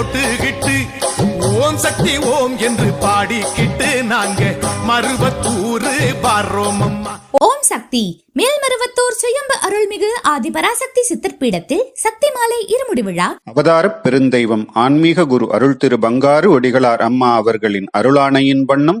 போட்டுக்கிட்டு ஓம் சக்தி ஓம் என்று பாடிக்கிட்டு நாங்க மருவத்தூரு வர்றோம் ஓம் சக்தி மேல்மருவத்தூர் சுயம்பு அருள்மிகு ஆதிபராசக்தி சித்தர் பீடத்தில் சக்தி மாலை இருமுடி விழா. அவதாரப் பெருந்தெய்வம் ஆன்மீக குரு அருள் திரு பங்காரு ஒடிகளார் அம்மா அவர்களின் அருளாணையின் வண்ணம்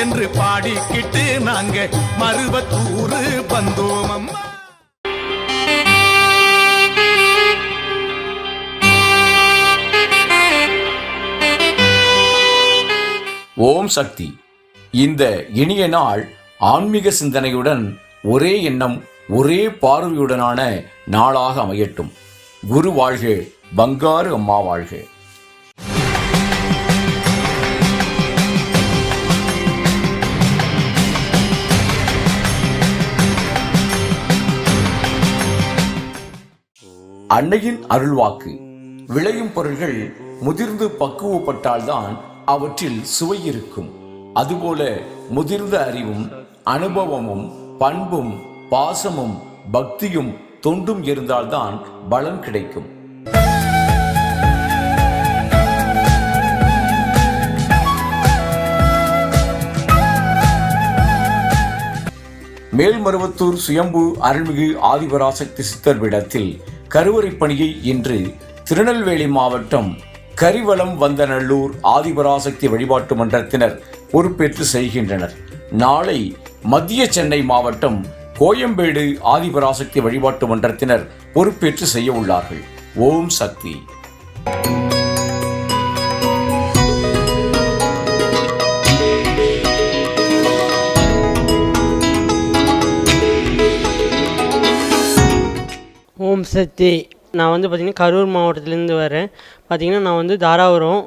என்று பாடிக்கிட்டு நாங்க மருவத்தூரு வந்தோம் அம்மா. ஓம் சக்தி. இந்த இனிய நாள் ஆன்மீக சிந்தனையுடன் ஒரே எண்ணம் ஒரே பார்வையுடனான நாளாக அமையட்டும். குரு வாழ்க பங்காரு அம்மா வாழ்க. அன்னையின் அருள்வாக்கு. விளையும் பொருள்கள் முதிர்ந்து பக்குவப்பட்டால்தான் அவற்றில் சுவை இருக்கும். அதுபோல முதிர்ந்த அறிவும் அனுபவமும் பண்பும் பாசமும் பக்தியும் தொண்டும் இருந்தால்தான் பலன் கிடைக்கும். மேல்மருவத்தூர் சுயம்பு அருள்மிகு ஆதிபராசக்தி சித்தர் பீடத்தில் கருவறை பணியை இன்று திருநெல்வேலி மாவட்டம் கரிவலம் வந்தநல்லூர் ஆதிபராசக்தி வழிபாட்டு மன்றத்தினர் பொறுப்பேற்று செய்கின்றனர். நாளை மத்திய சென்னை மாவட்டம் கோயம்பேடு ஆதிபராசக்தி வழிபாட்டு மன்றத்தினர் பொறுப்பேற்று செய்ய உள்ளார்கள். ஓம் சக்தி. ஓம் சக்தி. நான் வந்து பார்த்திங்கன்னா கரூர் மாவட்டத்துலேருந்து வரேன். பார்த்திங்கன்னா நான் வந்து தாராபுரம்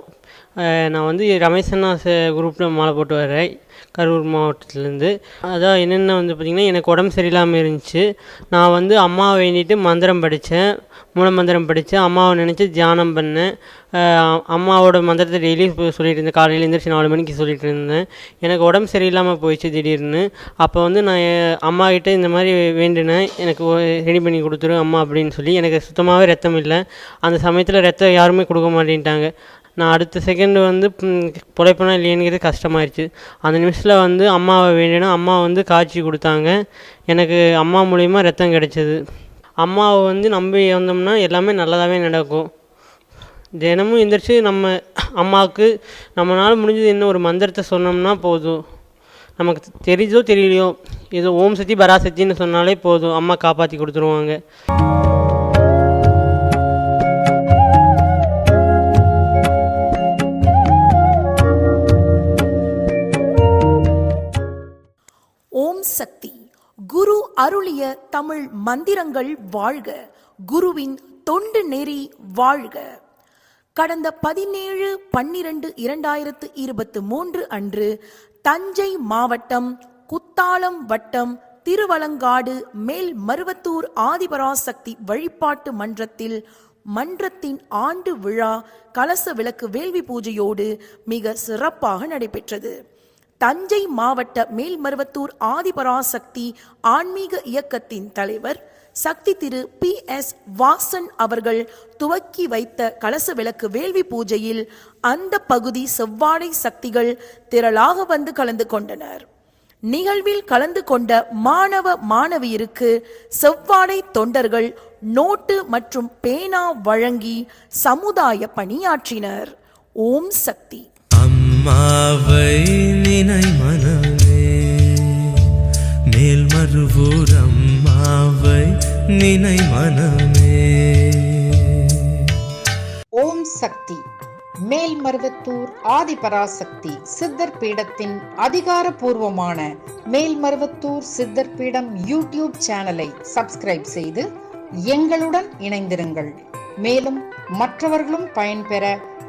நான் வந்து ரமேசன்னா குரூப்பில் மாலை போட்டு வரேன் கரூர் மாவட்டத்துலேருந்து. அதான் என்னென்ன வந்து பார்த்திங்கன்னா எனக்கு உடம்பு சரியில்லாமல் இருந்துச்சு. நான் வந்து அம்மாவை வேண்டிட்டு மந்திரம் படித்தேன். மூல மந்திரம் படித்தேன். அம்மாவை நினச்சி தியானம் பண்ணேன். அம்மாவோட மந்திரத்தை டெய்லி சொல்லிட்டு இருந்தேன். காலையில் எழுந்திரிச்சு நாலு மணிக்கு சொல்லிட்டு இருந்தேன். எனக்கு உடம்பு சரியில்லாமல் போயிடுச்சு திடீர்னு. அப்போ வந்து நான் என் அம்மா இந்த மாதிரி வேண்டினேன். எனக்கு ரெடி பண்ணி கொடுத்துரு அம்மா அப்படின்னு சொல்லி. எனக்கு சுத்தமாகவே ரத்தம் இல்லை. அந்த சமயத்தில் ரத்தம் யாருமே கொடுக்க மாட்டேன்ட்டாங்க. நான் அடுத்த செகண்ட் வந்து பிழைப்பனா இல்லையேங்கிறது கஷ்டமாயிருச்சு. அந்த நிமிஷத்தில் வந்து அம்மாவை வேண்டினா அம்மா வந்து காய்ச்சி கொடுத்தாங்க. எனக்கு அம்மா மூலிமா ரத்தம் கிடச்சிது. அம்மாவை வந்து நம்பி வந்தோம்னா எல்லாமே நல்லதாகவே நடக்கும். தினமும் எந்திரிச்சு நம்ம அம்மாவுக்கு நம்மளால் முடிஞ்சது என்ன ஒரு மந்திரத்தை சொன்னோம்னா போதும். நமக்கு தெரியுதோ தெரியலையோ ஏதோ ஓம் சக்தி பராசக்தின்னு சொன்னாலே போதும். அம்மா காப்பாற்றி கொடுத்துருவாங்க. ஓம் சக்தி. குரு அருளிய தமிழ் மந்திரங்கள் வாழ்க. குருவின் தொண்டு நெறி வாழ்க. கடந்த பதினேழு பன்னிரண்டு இரண்டாயிரத்து இருபத்து மூன்று அன்று தஞ்சை மாவட்டம் குத்தாலம் வட்டம் திருவலங்காடு மேல் மருவத்தூர் ஆதிபராசக்தி வழிபாட்டு மன்றத்தில் மன்றத்தின் ஆண்டு விழா கலச விளக்கு வேள்வி பூஜையோடு மிக சிறப்பாக நடைபெற்றது. தஞ்சை மாவட்ட மேல்மருவத்தூர் ஆதிபராசக்தி ஆன்மீக இயக்கத்தின் தலைவர் சக்தி திரு பி எஸ் வாசன் அவர்கள் துவக்கி வைத்த கலச விளக்கு வேள்வி பூஜையில் அந்த பகுதி செவ்வாடை சக்திகள் திரளாக வந்து கலந்து கொண்டனர். நிகழ்வில் கலந்து கொண்ட மாணவ மாணவியருக்கு செவ்வாடை தொண்டர்கள் நோட்டு மற்றும் பேனா வழங்கி சமுதாய பணியாற்றினர். ஓம் சக்தி. அம்மாவை நினை மனமே. மேல்மருவூர் அம்மாவை நினை மனமே. ஓம் சக்தி. மேல்மருவத்தூர் ஆதிபராசக்தி சித்தர் பீடத்தின் அதிகாரப்பூர்வமான மேல்மருவத்தூர் சித்தர் பீடம் யூடியூப் சேனலை சப்ஸ்கிரைப் செய்து எங்களுடன் இணைந்திருங்கள். மேலும் மற்றவர்களும் பயன்பெற